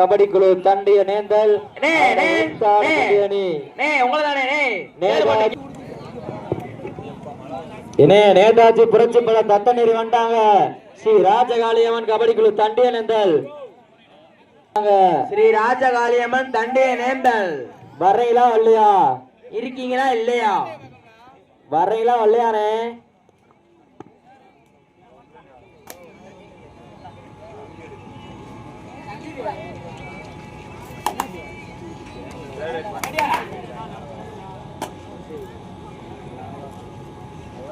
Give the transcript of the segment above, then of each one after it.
கபடி குழு தண்டிய நேந்தல். நேதாஜி புரட்சி பட தத்தநீர் வந்துட்டாங்க ஸ்ரீ ராஜகாளியம்மன் கபடி குழு தண்டிய நேந்தல். ஸ்ரீ ராஜகாளியம்மன் தண்டிய நேந்தல். வர்றீங்களா வரலையா? இருக்கீங்களா இல்லையா? வர்றீங்களா வரலையானே?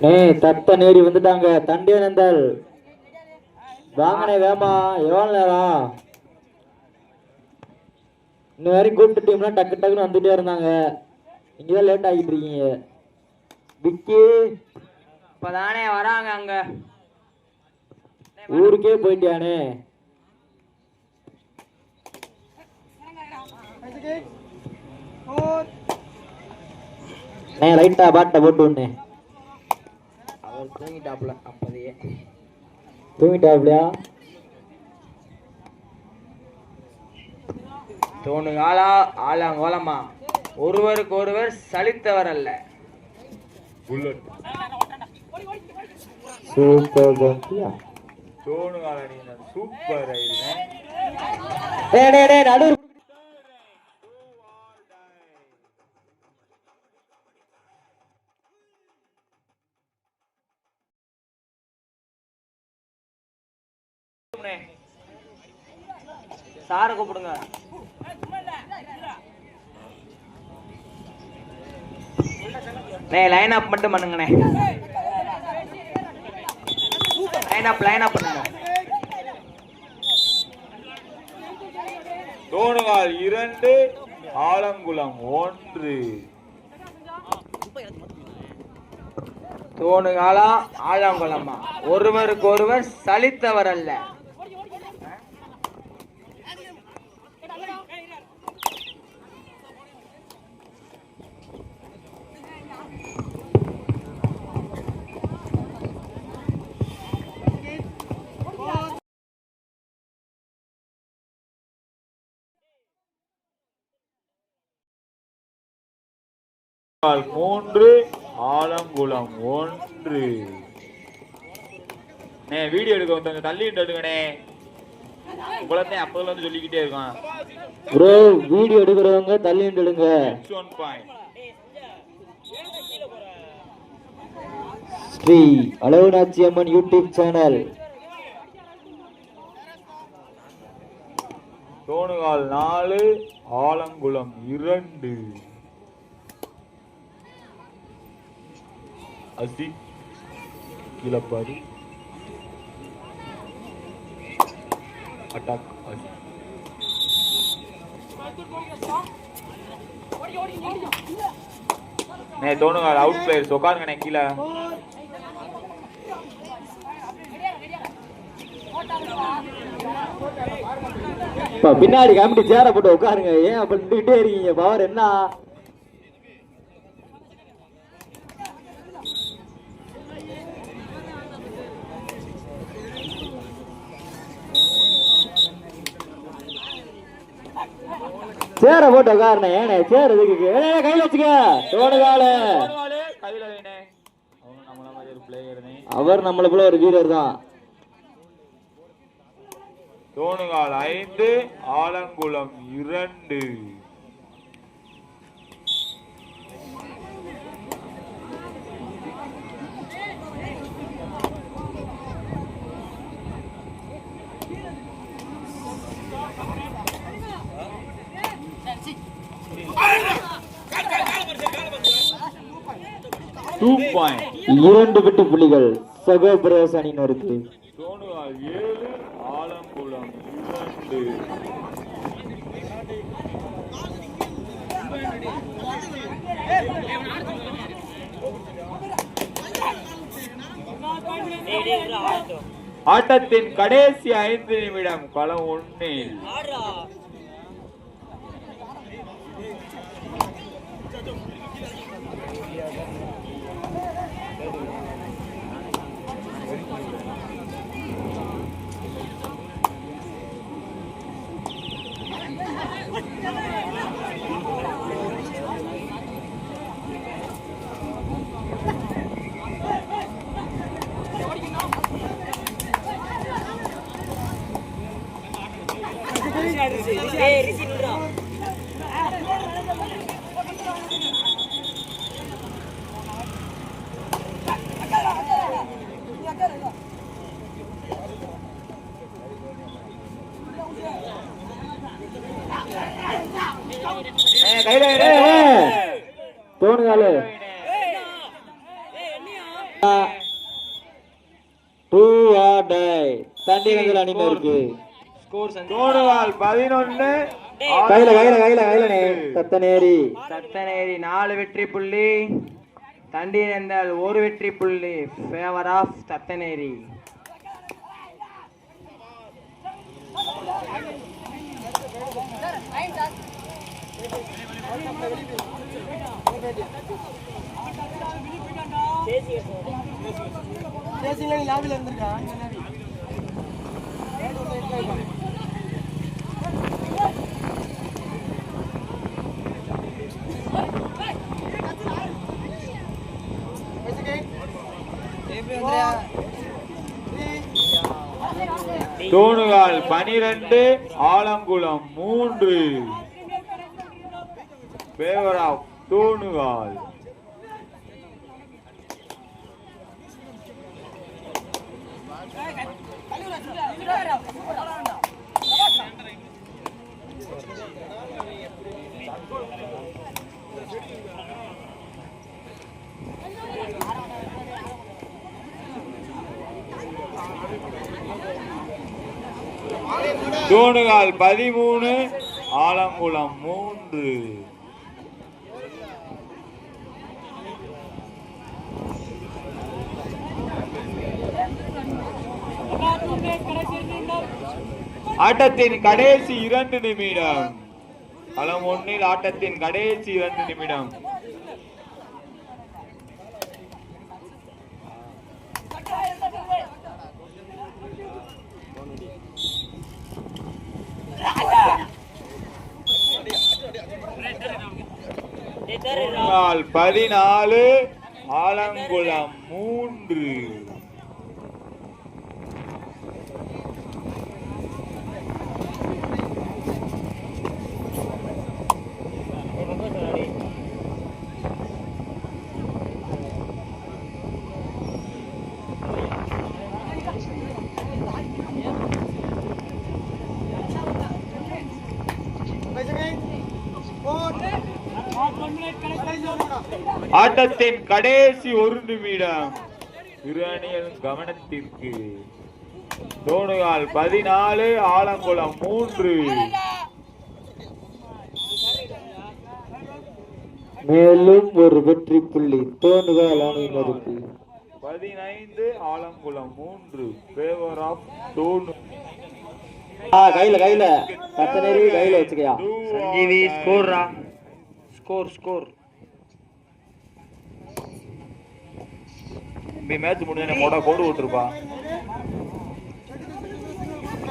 நே தத்த நேரி வந்துட்டாங்க. தண்டிய நேந்தல். வாங்கனே வேமா. எவ்வளவு நேரம்? இன்ன வரைக்கும் கூப்பிட்டு டீம்லாம் டக்கு டக்குன்னு வந்துட்டே இருந்தாங்க. நீங்க தான் லேட் ஆகிட்டு இருக்கீங்க. விக்கி. இப்பதானே வராங்க அங்க. ஊருக்கே போயிட்டியானே லைட்டா பாட்டை போட்டு அவர் தூங்கிட்டாப்புல அப்பதையே. தூங்கிட்டாப்லையா தோணுகாலா ஆலாங்கோலமா ஒருவருக்கு ஒருவர் சலித்தவர் அல்ல. புல்லட் சூப்பர் சூப்பர் ரயில் சாரை கூப்பிடுங்க. லைன் அப் மட்டும் பண்ணுங்கண்ணே. லைன் அப் லைன் அப் பண்ணுங்க. தோணுகால் இரண்டு ஆலங்குளம் ஒன்று. தோணுகாலா ஆழாங்குளமா ஒருவருக்கு ஒருவர் சலித்தவர் அல்ல மூன்று ஆலங்குளம் ஒன்று. நே வீடியோ எடுக்க வந்தவங்க தள்ளி எடுங்கண்ணே. உங்களத்தையும் அப்போதுல வந்து சொல்லிக்கிட்டே இருக்கான். ப்ரோ வீடியோ எடுக்கிறவங்க தள்ளி நின்னுடுங்க six one point Sri Alavunachi Amman YouTube channel. Thonugal நாலு ஆலங்குளம் இரண்டு. அசி கீழப்பாரு. அட்டாக் அசி. நே தோணுங்க அவுட் பிளேயர்ஸ் உட்காருங்கண்ணே கீழே. பின்னாடி கமிட்டி சேர போட்டு உட்காருங்க. ஏன் அப்ப நின்றுகிட்டே இருக்கீங்க? பவர் என்ன? சேர போட்டு உட்காருனே ஏனே சேர இதுக்கு. ஏனே கையில வச்சுக்க. தோடுகால கையில வைனே அவர் நம்மள போல ஒரு வீரர் தான். தோணுகால் ஐந்து ஆலங்குளம் இரண்டு. இரண்டு விட்டு புள்ளிகள். சகோபிரஸ் அணியினருக்கு ஆட்டத்தின் கடைசி ஐந்து நிமிடம் களம் ஒன்னில் தோணுகாலு டூ ஆர் டை தண்டிகங்கள் அணியினருக்கு ஸ்கோர் சந்தி தோடுவால் பதினொன்னு கையில கையில கையில கையில தத்தனேரி. தத்தனேரி நாலு வெற்றி புள்ளி. தண்டியனந்தால் ஒரு வெற்றி புள்ளி. Favour of Thathaneri. தூணுகால் பனிரெண்டு ஆலங்குளம் மூன்று. பேவர் ஆஃப் தோணுகால் தோணுகால் பதிமூணு ஆலங்குளம் மூன்று. ஆட்டத்தின் கடைசி இரண்டு நிமிடம். களம் ஒன்னில் ஆட்டத்தின் கடைசி இரண்டு நிமிடம் தோணுகால் பதினாலு ஆலங்குளம் மூன்று. ஆட்டத்தின் கடைசி ஒரு நிமிடம் இரு அணியின் கவனத்திற்கு. தோணுகால் பதினாலு ஆலங்குளம் மூன்று. மேலும் ஒரு வெற்றி புள்ளி. தோணுகால் அணியினருக்கு பதினைந்து ஆலங்குளம் மூன்று. பேவர் ஆஃப் தோணு. ஆ கையில கையில. கையில வச்சுக்கயா. சஞ்சீவி ஸ்கோர்ரா ஸ்கோர் ஸ்கோர் மேட்ச் முடிஞ்ச மொட கோடு கொடுத்துருப்பா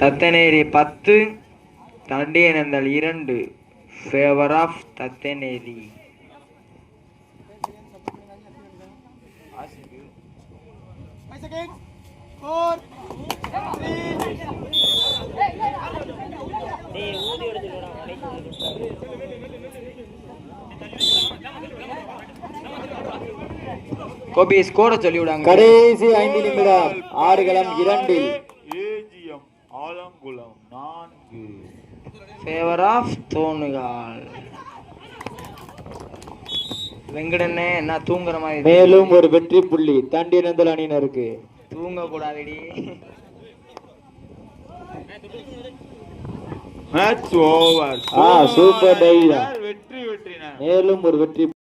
தத்தனேரி பத்து தண்டியனந்தல் இரண்டு. Favour of Thathaneri. கோபி ஸ்கோரை சொல்லி விடாங்க கடைசி ஐந்து நிமிடம். ஆடுகளம் இரண்டில். ஏஜிஎம் ஆலங்குளம் நான்கு. Favour of Thonugal. வெங்கடண்ணே என்ன தூங்குற மாதிரி? மேலும் ஒரு வெற்றி புள்ளி. தண்டியனந்தல் அணியினருக்கு. தூங்க கூடாதுடி மேட்ச் ஓவர் ஆ, சூப்பர் டைவ். வெற்றி வெற்றின? மேலும் ஒரு வெற்றி